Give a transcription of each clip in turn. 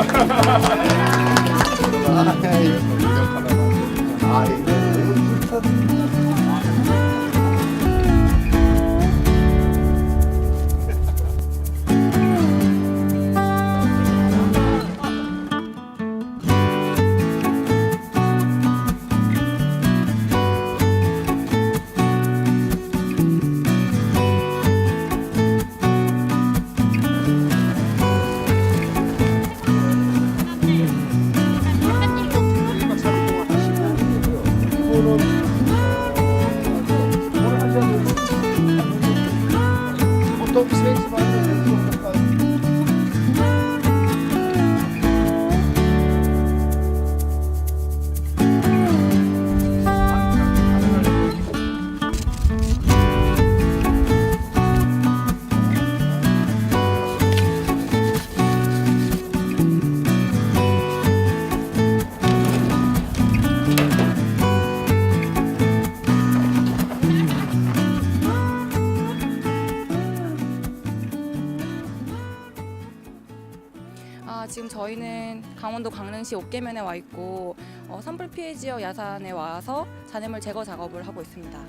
아, 이거 보통 세시만 아, 지금 저희는 강원도 강릉시 옥계면에 와 있고 어, 산불 피해 지역 야산에 와서 잔해물 제거 작업을 하고 있습니다.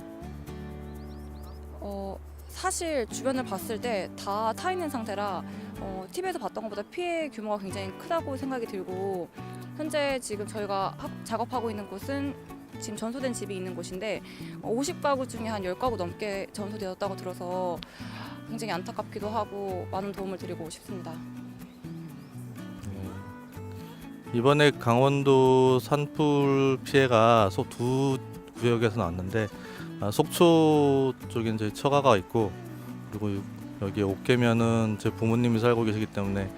어, 사실 주변을 봤을 때 다 타 있는 상태라 어, TV에서 봤던 것보다 피해 규모가 굉장히 크다고 생각이 들고 현재 지금 저희가 하- 작업하고 있는 곳은 지금 전소된 집이 있는 곳인데 어, 50가구 중에 한 10가구 넘게 전소되었다고 들어서 굉장히 안타깝기도 하고 많은 도움을 드리고 싶습니다. 네. 이번에 강원도 산불 피해가 속두 구역에서 나왔는데 아, 속초 쪽에 이제 처가가 있고 그리고 유- 여기 옥계면은 제 부모님이 살고 계시기 때문에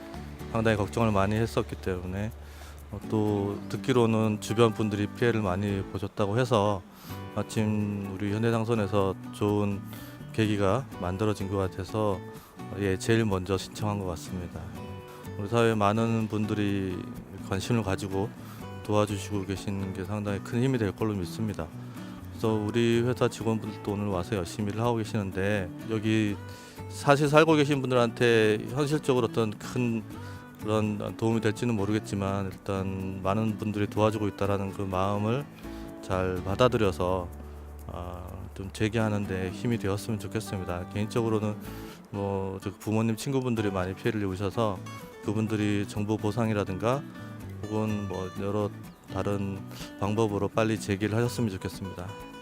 상당히 걱정을 많이 했었기 때문에 어, 또 듣기로는 주변 분들이 피해를 많이 보셨다고 해서 마침 우리 현대상선에서 좋은 계기가 만들어진 것 같아서 어, 예 제일 먼저 신청한 것 같습니다. 우리 사회 많은 분들이 관심을 가지고 도와주시고 계시는 게 상당히 큰 힘이 될 걸로 믿습니다. 그래서 우리 회사 직원분들도 오늘 와서 열심히 일을 하고 계시는데 여기 사실 살고 계신 분들한테 현실적으로 어떤 큰 그런 도움이 될지는 모르겠지만 일단 많은 분들이 도와주고 있다라는 그 마음을 잘 받아들여서 아, 좀 재개하는데 힘이 되었으면 좋겠습니다. 개인적으로는 뭐저 부모님 친구분들이 많이 피해를 입으셔서 그분들이 정보 보상이라든가 혹은 뭐 여러 다른 방법으로 빨리 재기를 하셨으면 좋겠습니다.